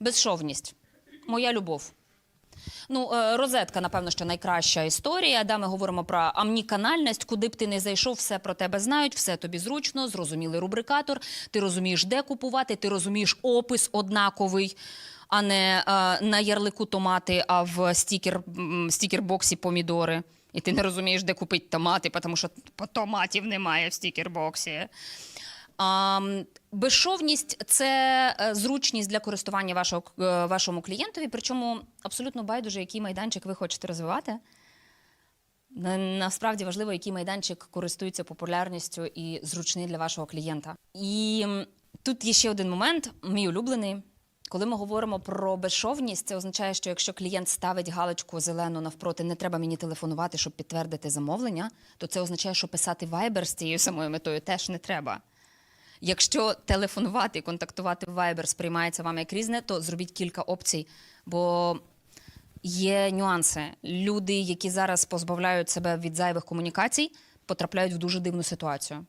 Безшовність. Моя любов. Ну, е, розетка, напевно, що найкраща історія. Да, ми говоримо про амніканальність, куди б ти не зайшов, все про тебе знають, все тобі зручно, зрозумілий рубрикатор. Ти розумієш, де купувати, ти розумієш опис однаковий, а не е, на ярлику томати, а в стікер, стікер-боксі помідори. І ти не розумієш, де купити томати, тому що томатів немає в стікер-боксі. Безшовність це е, зручність для користування вашого, е, вашому клієнтові, причому абсолютно байдуже, який майданчик ви хочете розвивати. Насправді важливо, який майданчик користується популярністю і зручний для вашого клієнта. І тут є ще один момент, мій улюблений. Коли ми говоримо про безшовність, це означає, що якщо клієнт ставить галочку зелену навпроти, не треба мені телефонувати, щоб підтвердити замовлення, то це означає, що писати Viber з цією самою метою теж не треба. Якщо телефонувати і контактувати в Viber сприймається вами як різне, то зробіть кілька опцій, бо є нюанси. Люди, які зараз позбавляють себе від зайвих комунікацій, потрапляють в дуже дивну ситуацію.